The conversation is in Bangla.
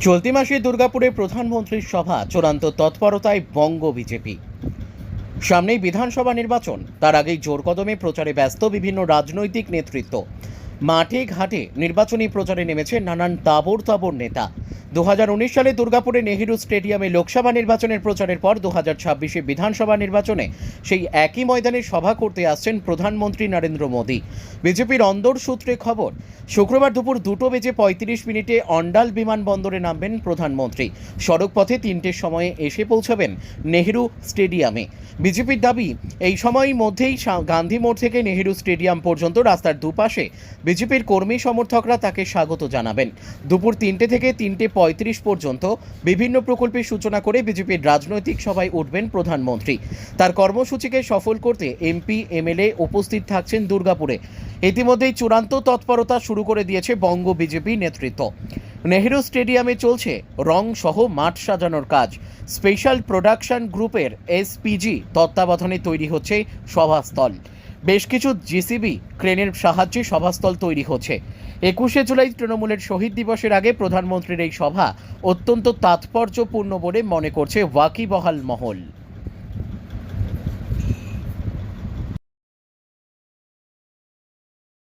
চলতি মাসে দুর্গাপুরে প্রধানমন্ত্রীর সভা, চূড়ান্ত তৎপরতায় বঙ্গ বিজেপি। সামনেই বিধানসভা নির্বাচন, তার আগেই জোর কদমে প্রচারে ব্যস্ত বিভিন্ন রাজনৈতিক নেতৃত্ব। মাঠে ঘাটে নির্বাচনী প্রচারে নেমেছে নানান তাবর তাবর নেতা। দু হাজার উনিশ সালে দুর্গাপুরে নেহেরু স্টেডিয়ামে লোকসভা নির্বাচনের প্রচারের পর দু হাজার ছাব্বিশে বিধানসভা নির্বাচনে সেই একই ময়দানে সভা করতে আসছেন প্রধানমন্ত্রী নরেন্দ্র মোদী। বিজেপির অন্দর সূত্রে খবর, শুক্রবার দুপুর দুটো বেজে পঁয়ত্রিশ মিনিটে অন্ডাল বিমানবন্দরে নামবেন প্রধানমন্ত্রী। সড়কপথে তিনটের সময়ে এসে পৌঁছাবেন নেহেরু স্টেডিয়ামে। বিজেপির দাবি, এই সময়ের মধ্যেই গান্ধী মোড় থেকে নেহেরু স্টেডিয়াম পর্যন্ত রাস্তার দুপাশে বিজেপির কর্মী সমর্থকরা তাকে স্বাগত জানাবেন। দুপুর তিনটে থেকে তিনটে পর্যন্ত বিভিন্ন প্রকল্পের সূচনা করে বিজেপির রাজনৈতিক সভায় উঠবেন প্রধানমন্ত্রী। তার কর্মসূচিকে সফল করতে এমপি, এমএলএ উপস্থিত থাকছেন দুর্গাপুরে। ইতিমধ্যেই চূড়ান্ত তৎপরতা শুরু করে দিয়েছে বঙ্গ বিজেপি নেতৃত্ব। নেহেরু স্টেডিয়ামে চলছে রং সহ মাঠ সাজানোর কাজ। স্পেশাল প্রোডাকশন গ্রুপের এসপিজি তত্ত্বাবধানে তৈরি হচ্ছে সভাস্থল। বেশ কিছু জিসিবি ক্রেনের সাহায্যে সভাস্থল তৈরি হচ্ছে। একুশে জুলাই তৃণমূলের শহীদ দিবসের আগে প্রধানমন্ত্রীর এই সভা অত্যন্ত তাৎপর্যপূর্ণ বলে মনে করছে ওয়াকিবহাল মহল।